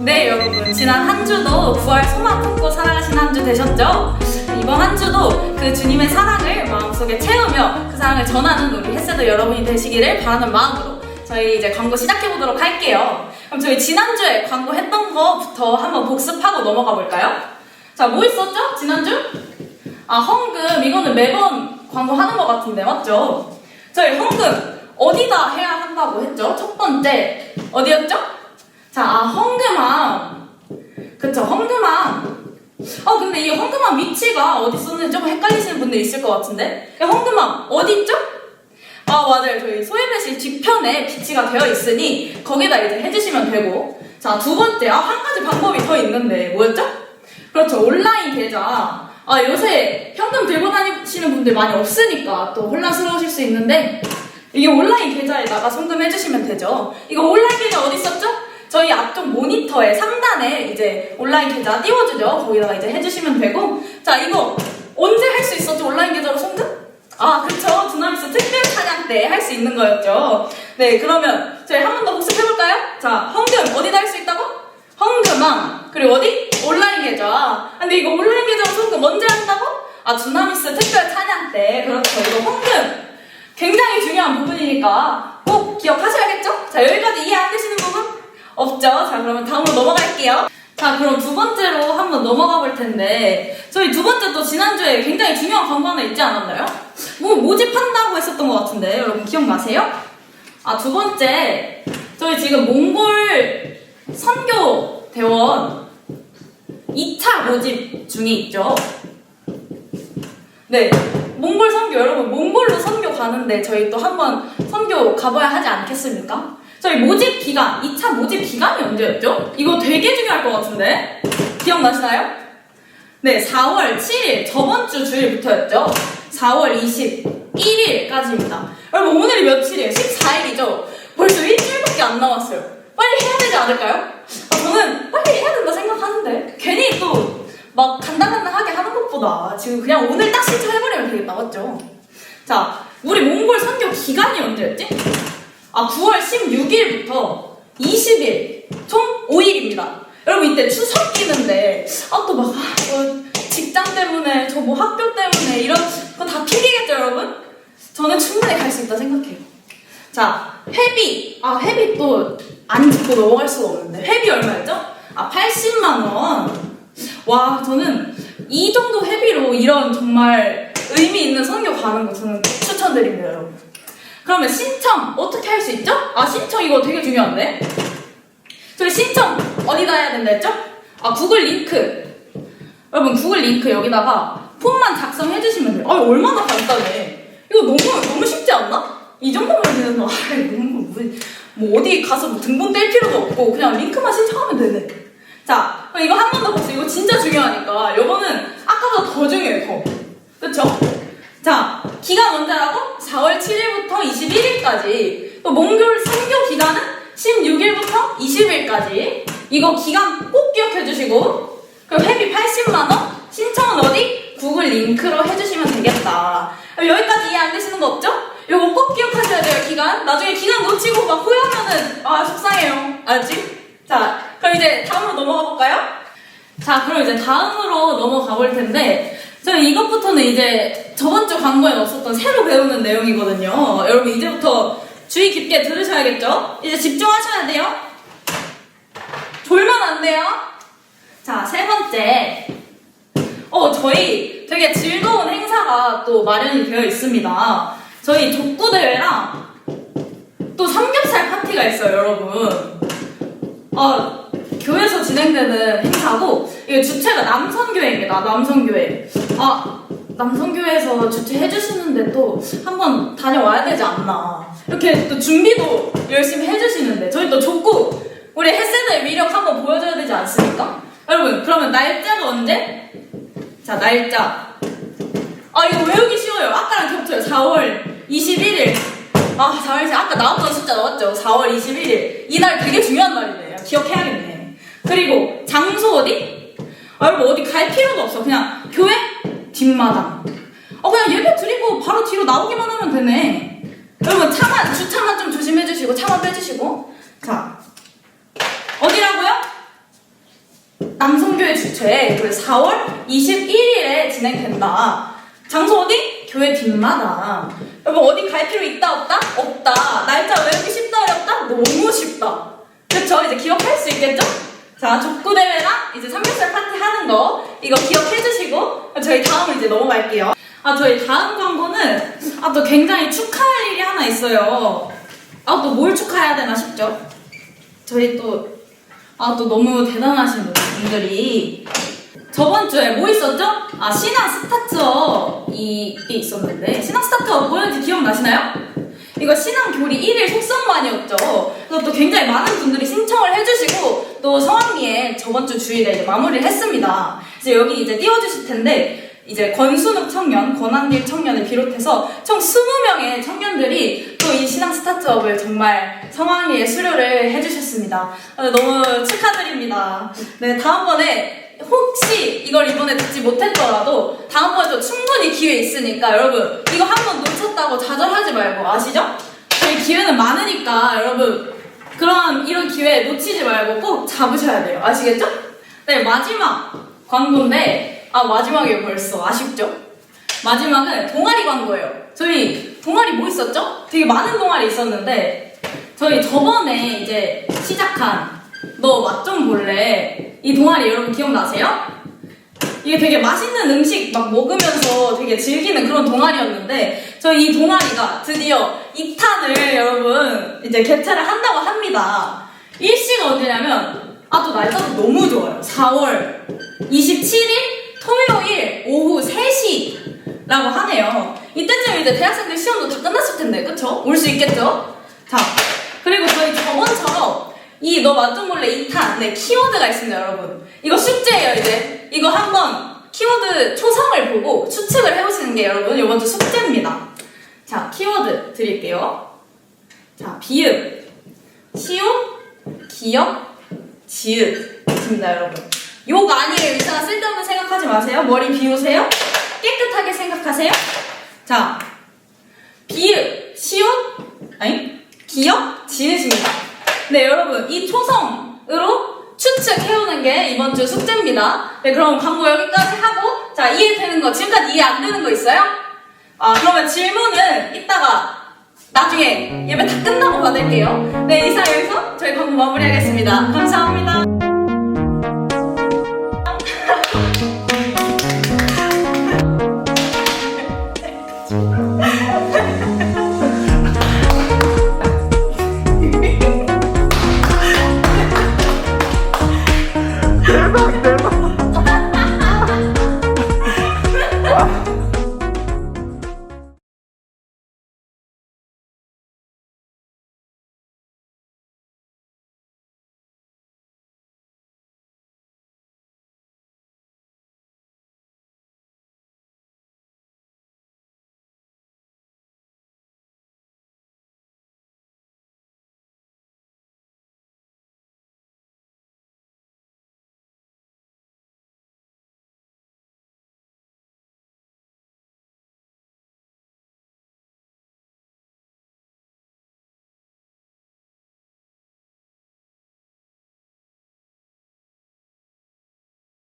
네 여러분 지난 한 주도 부활 소망 품고 살아가신 한 주 되셨죠? 이번 한 주도 그 주님의 사랑을 마음속에 채우며 그 사랑을 전하는 우리 햇세도 여러분이 되시기를 바라는 마음으로 저희 이제 광고 시작해 보도록 할게요. 그럼 저희 지난주에 광고 했던 거부터 한번 복습하고 넘어가 볼까요? 자 뭐 있었죠? 지난주? 아 헌금 이거는 매번 광고 하는 것 같은데 맞죠? 저희 헌금 어디다 해야 한다고 했죠? 첫 번째 어디였죠? 자, 아, 헌금함. 그쵸, 헌금함. 어, 근데 이 헌금함 위치가 어디 있었는지 조금 헷갈리시는 분들 있을 것 같은데. 이 헌금함, 어디 있죠? 아, 맞아요. 저희 소예배실 뒤편에 비치가 되어 있으니, 거기다 이제 해주시면 되고. 자, 두 번째, 아, 한 가지 방법이 더 있는데, 뭐였죠? 그렇죠, 온라인 계좌. 아, 요새 현금 들고 다니시는 분들 많이 없으니까 또 혼란스러우실 수 있는데, 이게 온라인 계좌에다가 송금해 주시면 되죠. 이거 온라인 계좌 어디 있었죠? 저희 앞쪽 모니터에 상단에 이제 온라인 계좌 띄워주죠. 거기다가 이제 해주시면 되고. 자, 이거 언제 할 수 있었죠? 온라인 계좌로 송금? 아, 그쵸. 두나미스 특별 찬양 때 할 수 있는 거였죠. 네, 그러면 저희 한 번 더 복습해볼까요? 자, 헌금 어디다 할 수 있다고? 헌금왕. 그리고 어디? 온라인 계좌. 아, 근데 이거 온라인 계좌로 송금 언제 한다고? 아, 두나미스 특별 찬양 때. 그렇죠. 이거 헌금. 굉장히 중요한 부분이니까 꼭 기억하셔야겠죠? 자, 여기까지 이해 안 되시는 부분? 없죠? 자, 그러면 다음으로 넘어갈게요. 자, 그럼 두 번째로 한번 넘어가 볼 텐데, 저희 두 번째 또 지난주에 굉장히 중요한 광고 하나 있지 않았나요? 뭐 모집한다고 했었던 것 같은데, 여러분 기억나세요? 아, 두 번째, 저희 지금 몽골 선교 대원 2차 모집 중에 있죠? 네. 몽골 선교, 여러분, 몽골로 선교 가는데 저희 또 한번 선교 가봐야 하지 않겠습니까? 저희 모집 기간, 2차 모집 기간이 언제였죠? 이거 되게 중요할 것 같은데? 기억나시나요? 네, 4월 7일, 저번 주 주일부터였죠? 4월 21일까지입니다. 여러분, 오늘이 며칠이에요? 14일이죠? 벌써 일주일밖에 안 남았어요. 빨리 해야 되지 않을까요? 아, 저는 빨리 해야 된다 생각하는데, 괜히 또, 막 간당간당하게 하는 것보다 지금 그냥 오늘 딱 신청해버리면 되겠다, 맞죠? 자, 우리 몽골 선교 기간이 언제였지? 아, 9월 16일부터 20일, 총 5일입니다. 여러분, 이때 추석 끼는데, 아, 또 막, 아, 뭐 직장 때문에, 저 뭐 학교 때문에, 이런, 거다 핑계겠죠, 여러분? 저는 충분히 갈 수 있다 생각해요. 자, 회비. 아, 회비 또 안 짚고 넘어갈 수가 없는데. 회비 얼마였죠? 아, 80만원. 와, 저는 이 정도 회비로 이런 정말 의미 있는 선교 가는 거 저는 추천드립니다, 여러분. 그러면 신청 어떻게 할 수 있죠? 아 신청 이거 되게 중요한데? 저희 신청 어디다 해야 된다 했죠? 아 구글 링크. 여러분 구글 링크 여기다가 폼만 작성해 주시면 돼요. 아 얼마나 간단해. 이거 너무 너무 쉽지 않나? 이 정도면 되는 거. 아이 너무 뭐, 뭐 어디 가서 뭐 등본 뗄 필요도 없고 그냥 링크만 신청하면 되네. 자 그럼 이거 한 번 더 보세요. 이거 진짜 중요하니까. 이거는 아까보다 더 중요해요 더. 그쵸? 자, 기간 언제라고? 4월 7일부터 21일까지. 또 몽골 선교 기간은 16일부터 20일까지. 이거 기간 꼭 기억해 주시고. 그럼 회비 80만원? 신청은 어디? 구글 링크로 해주시면 되겠다. 여기까지 이해 안 되시는 거 없죠? 이거 꼭 기억하셔야 돼요, 기간. 나중에 기간 놓치고 막 후회하면은, 아, 속상해요. 알았지? 자, 그럼 이제 다음으로 넘어가 볼까요? 자, 그럼 이제 다음으로 넘어가 볼 텐데, 저희 이것부터는 이제 저번 주 광고에 없었던 새로 배우는 내용이거든요. 여러분 이제부터 주의 깊게 들으셔야겠죠? 이제 집중하셔야 돼요. 졸면 안 돼요. 자, 세 번째. 어, 저희 되게 즐거운 행사가 또 마련이 되어 있습니다. 저희 족구대회랑 또 삼겹살 파티가 있어요, 여러분. 어, 교회에서 진행되는 행사고 이게 주체가 남선교회입니다. 남선교회. 아 남선교회에서 주최해 주시는데 또 한번 다녀와야 되지 않나. 이렇게 또 준비도 열심히 해주시는데 저희 또 족구 우리 햇세드의 위력 한번 보여줘야 되지 않습니까? 여러분 그러면 날짜가 언제? 자 날짜. 아 이거 외우기 쉬워요. 아까랑 겹쳐요. 4월 21일. 아 4월 20일 아까 나왔던 숫자 나왔죠? 4월 21일. 이날 되게 중요한 날이네요. 기억해야겠네. 그리고 장소 어디? 아, 여러분 어디 갈 필요도 없어. 그냥 교회 뒷마당. 어 그냥 예배 드리고 바로 뒤로 나오기만 하면 되네. 여러분 차만 주차만 좀 조심해 주시고 차만 빼주시고 자 어디라고요? 남성교회 주최 그 4월 21일에 진행된다. 장소 어디? 교회 뒷마당. 여러분 어디 갈 필요 있다 없다? 없다. 날짜 외우기 쉽다 어렵다? 너무 쉽다. 그쵸? 이제 기억할 수 있겠죠? 자, 족구 대회랑 이제 삼겹살 파티 하는 거 이거 기억해 주시고 저희 다음으로 이제 넘어갈게요. 아, 저희 다음 광고는 아, 또 굉장히 축하할 일이 하나 있어요. 아, 또 뭘 축하해야 되나 싶죠? 저희 또, 아, 또 너무 대단하신 분들이 저번 주에 뭐 있었죠? 아, 신앙 스타트업 이게 있었는데 신앙 스타트업 뭐였는지 기억나시나요? 이거 신앙 교리 1일 속성반이었죠. 그래서 또 굉장히 많은 분들이 또 성황리에 저번 주 주일에 이제 마무리를 했습니다. 이제 여기 이제 띄워주실 텐데 이제 권순욱 청년, 권한길 청년을 비롯해서 총 20명의 청년들이 또 이 신앙 스타트업을 정말 성황리에 수료를 해주셨습니다. 아, 너무 축하드립니다. 네, 다음번에 혹시 이걸 이번에 듣지 못했더라도 다음번에도 충분히 기회 있으니까 여러분 이거 한번 놓쳤다고 좌절하지 말고 아시죠? 기회는 많으니까 여러분 그런 이런 기회 놓치지 말고 꼭 잡으셔야 돼요. 아시겠죠? 네, 마지막 광고인데 아 마지막이에요 벌써 아쉽죠? 마지막은 동아리 광고예요. 저희 동아리 뭐 있었죠? 되게 많은 동아리 있었는데 저희 저번에 이제 시작한 너 맛 좀 볼래 이 동아리 여러분 기억나세요? 이게 되게 맛있는 음식 막 먹으면서 되게 즐기는 그런 동아리였는데 저희 이 동아리가 드디어 2탄을 여러분 이제 개최를 한다고 합니다. 일시가 언제냐면 아 또 날짜도 너무 좋아요. 4월 27일 토요일 오후 3시라고 하네요. 이때쯤 이제 대학생들 시험도 다 끝났을 텐데 그쵸? 올 수 있겠죠? 자 그리고 저희 저번처럼 이너 맞좀 몰래 2탄 네 키워드가 있습니다 여러분 이거 숙제예요 이제 이거 한번 키워드 초성을 보고 추측을 해보시는 게 여러분 이번 주 숙제입니다. 자 키워드 드릴게요. 자 비읍 시옷 기역 지읒 있습니다 여러분. 욕 아니에요. 이상한 쓸데없는 생각하지 마세요. 머리 비우세요. 깨끗하게 생각하세요. 자 비읍 시옷 아니 기역 지읒입니다. 네, 여러분, 이 초성으로 추측해오는 게 이번 주 숙제입니다. 네, 그럼 광고 여기까지 하고, 자, 이해되는 거, 지금까지 이해 안 되는 거 있어요? 아, 그러면 질문은 이따가 나중에 예배 다 끝나고 받을게요. 네, 이상 여기서 저희 광고 마무리하겠습니다. 감사합니다.